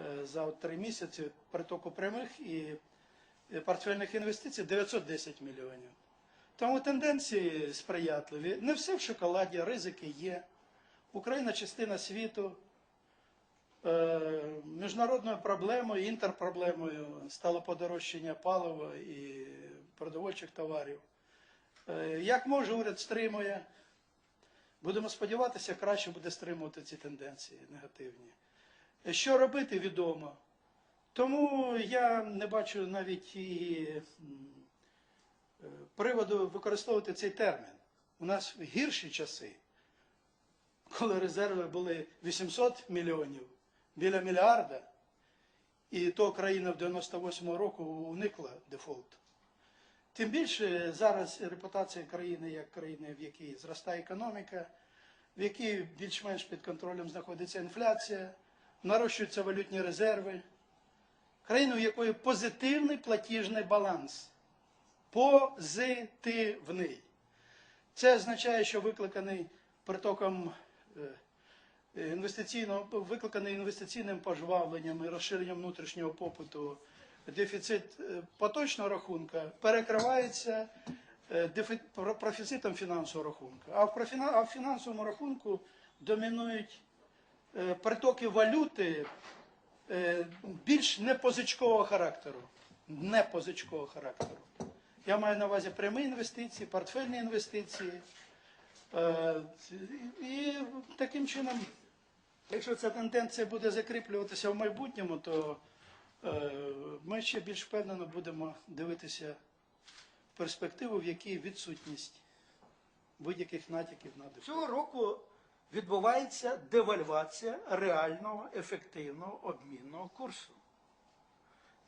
е, за три місяці притоку прямих і е, портфельних інвестицій 910 мільйонів. Тому тенденції сприятливі. Не все в шоколаді, ризики є. Україна частина світу. Е, Міжнародною проблемою, інтерпроблемою стало подорожчання палива і продовольчих товарів. Як може уряд стримує? Будемо сподіватися, краще буде стримувати ці тенденції негативні. Що робити, відомо. Тому я не бачу навіть і е, приводу використовувати цей термін. У нас гірші часи, коли резерви були 800 мільйонів, біля мільярда, і то країна в 98-му року уникла дефолту. Тим більше зараз репутація країни як країни, в якій зростає економіка, в якій більш-менш під контролем знаходиться інфляція, нарощуються валютні резерви. Країну, в якої позитивний платіжний баланс. Позитивний. Це означає, що викликаний притоком е, інвестиційного, викликаний інвестиційним пожвавленням і розширенням внутрішнього попиту, дефіцит е, поточного рахунка перекривається е, профіцитом фінансового рахунку. А в, фінансовому рахунку домінують е, притоки валюти е, більш непозичкового характеру. Непозичкового характеру. Я маю на увазі прямі інвестиції, портфельні інвестиції. Е, І таким чином, якщо ця тенденція буде закріплюватися в майбутньому, то е, ми ще більш впевнено будемо дивитися перспективу, в якій відсутність будь-яких натяків на дефолт. Цього року відбувається девальвація реального ефективного обмінного курсу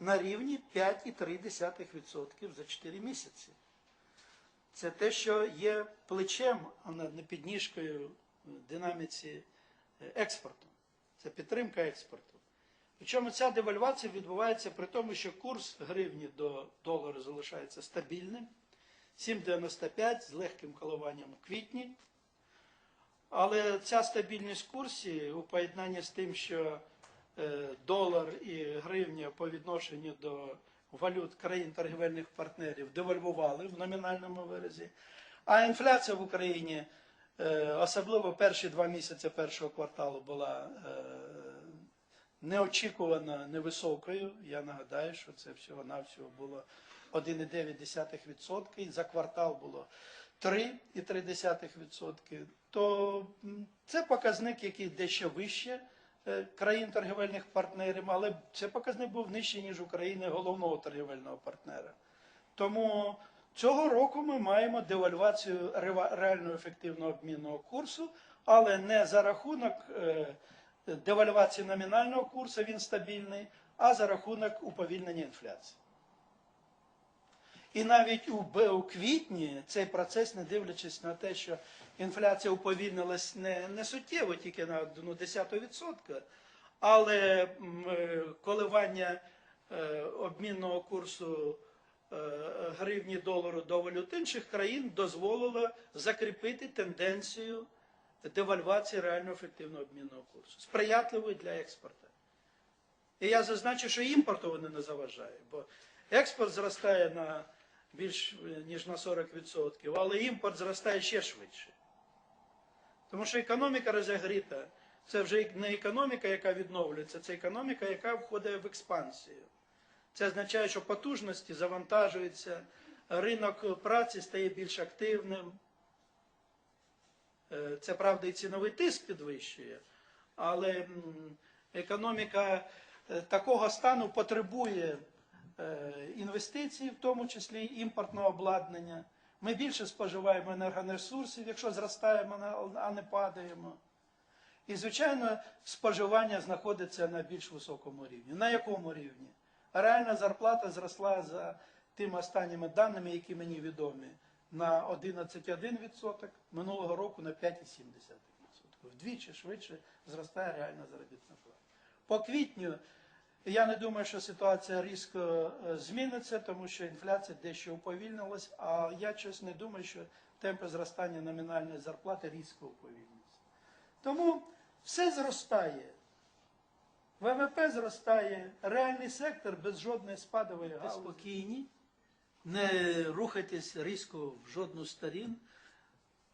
на рівні 5,3% за 4 місяці. Це те, що є плечем, а не підніжкою динаміці е, експорту. Це підтримка експорту. Причому ця девальвація відбувається при тому, що курс гривні до долару залишається стабільним. 7,95 з легким коливанням у квітні. Але ця стабільність в курсі у поєднанні з тим, що е, долар і гривня по відношенню до валют країн торгівельних партнерів девальвували в номінальному виразі. А інфляція в Україні, е, особливо перші два місяці першого кварталу, була е, неочікувано невисокою. Я нагадаю, що це всього-навсього було 1,9%, і за квартал було 3,3%. То це показник, який дещо вище е, країн торгівельних партнерів, але це показник був нижчий, ніж у країни головного торгівельного партнера. Тому цього року ми маємо девальвацію реально ефективного обмінного курсу, але не за рахунок е, девальвації номінального курсу, він стабільний, а за рахунок уповільнення інфляції. І навіть у, у квітні цей процес, не дивлячись на те, що інфляція уповільнилась не, не суттєво, тільки на десяту відсотка, але е, коливання е, обмінного курсу е, гривні долару до валют інших країн дозволило закріпити тенденцію девальвації реально ефективного обмінного курсу, сприятливої для експорту. І я зазначу, що імпорту вони не заважає, бо експорт зростає на більш е, ніж на 40%, але імпорт зростає ще швидше. Тому що економіка розігріта. Це вже не економіка, яка відновлюється, це економіка, яка входить в експансію. Це означає, що потужності завантажуються, ринок праці стає більш активним. Е, Це правда і ціновий тиск підвищує, але економіка е, такого стану потребує інвестицій, в тому числі імпортного обладнання. Ми більше споживаємо енергоресурсів, якщо зростаємо, а не падаємо. І, звичайно, споживання знаходиться на більш високому рівні. На якому рівні? Реальна зарплата зросла за тими останніми даними, які мені відомі, на 11,1%, минулого року на 5,7%. Вдвічі швидше зростає реальна заробітна плата. По квітню я не думаю, що ситуація різко е, зміниться, тому що інфляція дещо уповільнилась, а я щось не думаю, що темпи зростання номінальної зарплати різко уповільняться. Тому все зростає. ВВП зростає, реальний сектор без жодної спадової галузі. спокійні, не рухайтесь різко в жодну сторін.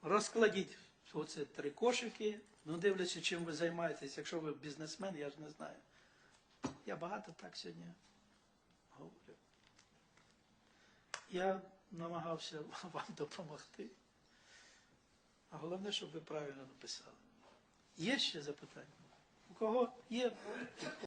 Розкладіть оце три кошики, ну дивлячись, чим ви займаєтесь. Якщо ви бізнесмен, я ж не знаю. Я багато так сьогодні говорю. Я намагався вам допомогти. А головне, щоб ви правильно написали. Є ще запитання? У кого є?